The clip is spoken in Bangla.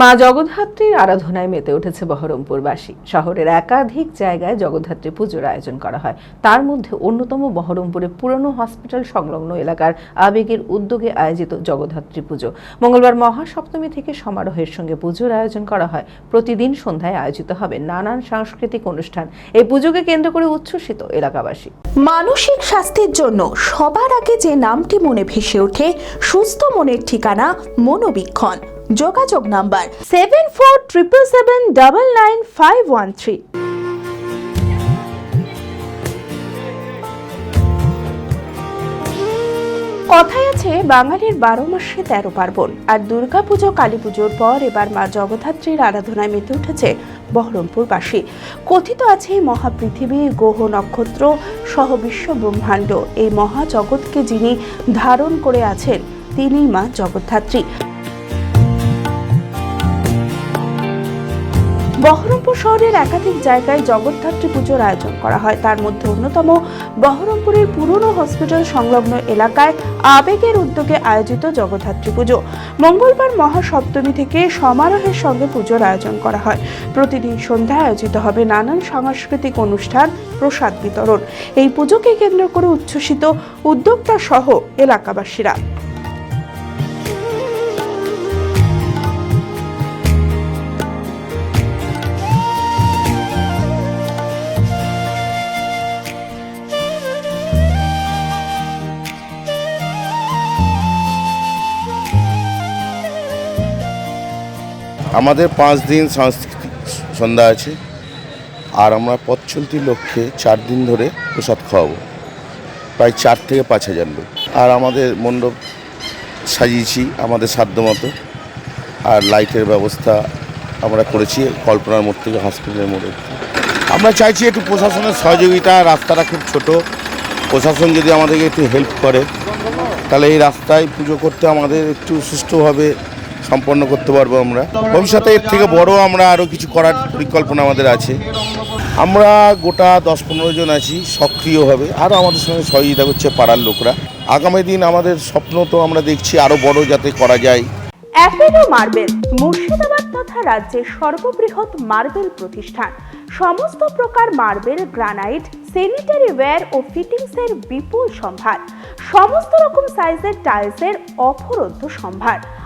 মা জগদ্ধাত্রীর আরাধনায় মেতে উঠেছে বহরমপুরবাসী। শহরের একাধিক জায়গায় জগদ্ধাত্রী পুজোর আয়োজন করা হয়। তার মধ্যে অন্যতম বহরমপুরে পুরনো হসপিটাল সংলগ্ন এলাকার আবেগের উদ্যোগে আয়োজিত জগদ্ধাত্রী পুজো। মঙ্গলবার মহাসপ্তমী থেকে সমারোহের সঙ্গে পুজোর আয়োজন করা হয়। প্রতিদিন সন্ধ্যায় আয়োজিত হবে নানান সাংস্কৃতিক অনুষ্ঠান। এই পুজোকে কেন্দ্র করে উচ্ছ্বসিত এলাকাবাসী। মানসিক স্বাস্থ্যের জন্য সবার আগে যে নামটি মনে ভেসে ওঠে, সুস্থ মনের ঠিকানা মনোবীক্ষণ। যোগাযোগ number seven four triple seven double nine five one three কথায় আছে, বাঙালির বারো মাসে তেরো পার্বণ, আর দুর্গাপুজো কালী পুজোর পর এবার মা জগদ্ধাত্রীর আরাধনায় মেতে উঠেছে বহরমপুরবাসী। কথিত আছে, মহাপৃথিবী, গ্রহ নক্ষত্র সহ বিশ্ব ব্রহ্মাণ্ড, এই মহাজগৎকে যিনি ধারণ করে আছেন তিনি মা জগদ্ধাত্রী। বহরমপুর শহরের একাধিক জায়গায় জগদ্ধাত্রী পুজোর আয়োজন করা হয়। তার মধ্যে অন্যতম বহরমপুরের পুরনো হসপিটাল সংলগ্ন এলাকায় আবেগের উদ্যোগে আয়োজিত জগদ্ধাত্রী পুজো। মঙ্গলবার মহাসপ্তমী থেকে সমারোহের সঙ্গে পুজোর আয়োজন করা হয়। প্রতিদিন সন্ধ্যায় আয়োজিত হবে নানান সাংস্কৃতিক অনুষ্ঠান, প্রসাদ বিতরণ। এই পুজোকে কেন্দ্র করে উচ্ছ্বসিত উদ্যোক্তা সহ এলাকাবাসীরা। আমাদের পাঁচ দিন সাংস্কৃতিক সন্ধ্যা আছে, আর আমরা পথ চলতি লক্ষ্যে চার দিন ধরে প্রসাদ খাওয়াবো। প্রায় চার থেকে পাঁচ হাজার লোক। আর আমাদের মণ্ডপ সাজিয়েছি আমাদের সাধ্য মতো। আর লাইটের ব্যবস্থা আমরা করেছি কল্পনার মোড় থেকে হসপিটালের মোড়ে আমরা চাইছি একটু প্রশাসনের সহযোগিতা, রাস্তাটা খুব ছোট। প্রশাসন যদি আমাদেরকে একটু হেল্প করে, তাহলে এই রাস্তায় পুজো করতে আমাদের একটু সুষ্ঠুভাবে সম্পন্ন করতে পারব আমরা। ভবিষ্যতে এর থেকে বড় আমরা আরও কিছু করার পরিকল্পনা আমাদের আছে। আমরা গোটা দশ পনেরো জন আছি সক্রিয়ভাবে আরও আমাদের সঙ্গে সহযোগিতা করছে পাড়ার লোকরা। আগামী দিন আমাদের স্বপ্ন তো আমরা দেখছি আরও বড় যাতে করা যায়। অ্যাপেলো মার্বেল, মুর্শিদাবাদ তথা রাজ্যের সর্ববৃহৎ মার্বেল প্রতিষ্ঠান। সমস্ত প্রকার মার্বেল, গ্রানাইট স্যানিটারি ওয়্যার ও ফিটিংসের বিপুল সম্ভার। সমস্ত রকম সাইজের টাইলসের অফরন্ত সম্ভার।